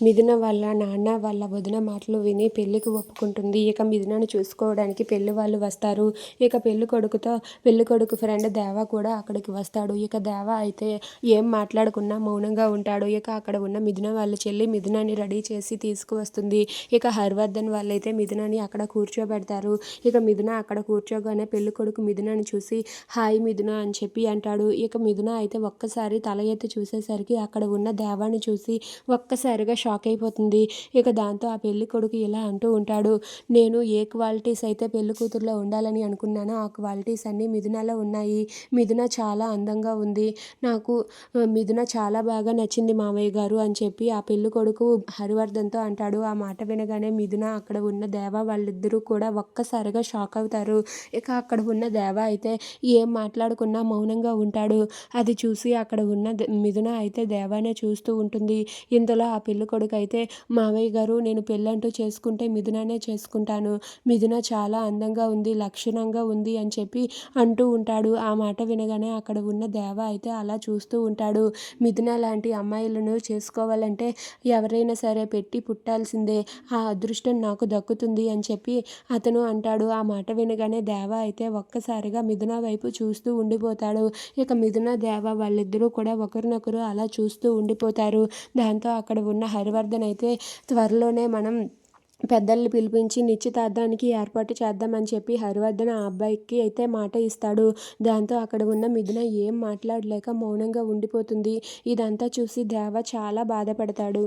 మిథున వాళ్ళ నాన్న వాళ్ళ వదిన మాటలు విని పెళ్ళికి ఒప్పుకుంటుంది. ఇక మిథునను చూసుకోవడానికి పెళ్ళి వాళ్ళు వస్తారు. ఇక పెళ్ళి కొడుకుతో పెళ్ళి కొడుకు ఫ్రెండ్ దేవ కూడా అక్కడికి వస్తాడు. ఇక దేవ అయితే ఏం మాట్లాడకుండా మౌనంగా ఉంటాడు. ఇక అక్కడ ఉన్న మిథున వాళ్ళ చెల్లి మిథునాన్ని రెడీ చేసి తీసుకువస్తుంది. ఇక హర్వర్ధన్ వాళ్ళైతే మిథునాన్ని అక్కడ కూర్చోబెడతారు. ఇక మిథున అక్కడ కూర్చోగానే పెళ్ళి కొడుకు మిథునాన్ని చూసి హాయ్ మిథున అని చెప్పి అంటాడు. ఇక మిథున అయితే ఒక్కసారి తల ఎత్తి చూసేసరికి అక్కడ ఉన్న దేవాన్ని చూసి ఒక్కసారిగా షాక్ అయిపోతుంది. ఇక దాంతో ఆ పెళ్ళి కొడుకు ఇలా అంటూ ఉంటాడు. నేను ఏ క్వాలిటీస్ అయితే పెళ్ళి కూతురులో ఉండాలని అనుకున్నానో ఆ క్వాలిటీస్ అన్నీ మిథునలో ఉన్నాయి. మిథున చాలా అందంగా ఉంది. నాకు మిథున చాలా బాగా నచ్చింది మామయ్య గారు అని చెప్పి ఆ పెళ్ళి కొడుకు హరివర్ధన్తో అంటాడు. ఆ మాట వినగానే మిథున అక్కడ ఉన్న దేవ వాళ్ళిద్దరూ కూడా ఒక్కసారిగా షాక్ అవుతారు. ఇక అక్కడ ఉన్న దేవ అయితే ఏం మాట్లాడుకున్నా మౌనంగా ఉంటాడు. అది చూసి అక్కడ ఉన్న మిథున అయితే దేవానే చూస్తూ ఉంటుంది. ఇంతలో ఆ పెళ్ళి కొడుకైతే మావయ్య గారు నేను పెళ్ళంటూ చేసుకుంటే మిథుననే చేసుకుంటాను. మిథున చాలా అందంగా ఉంది లక్షణంగా ఉంది అని చెప్పి అంటూ ఉంటాడు. ఆ మాట వినగానే అక్కడ ఉన్న దేవ అయితే అలా చూస్తూ ఉంటాడు. మిథున లాంటి అమ్మాయిలను చేసుకోవాలంటే ఎవరైనా సరే పెట్టి పుట్టాల్సిందే. ఆ అదృష్టం నాకు దక్కుతుంది అని చెప్పి అతను అంటాడు. ఆ మాట వినగానే దేవ అయితే ఒక్కసారిగా మిథున వైపు చూస్తూ ఉండిపోతాడు. ఇక మిథున దేవ వాళ్ళిద్దరూ కూడా ఒకరినొకరు అలా చూస్తూ ఉండిపోతారు. దాంతో అక్కడ ఉన్న హరి హరివర్ధన్ అయితే త్వరలోనే మనం పెద్దల్ని పిలిపించి నిశ్చితార్థానికి ఏర్పాటు చేద్దామని చెప్పి హరివర్ధన్ ఆ అబ్బాయికి అయితే మాట ఇస్తాడు. దాంతో అక్కడ ఉన్న మిథున ఏం మాట్లాడలేక మౌనంగా ఉండిపోతుంది. ఇదంతా చూసి దేవ చాలా బాధపడతాడు.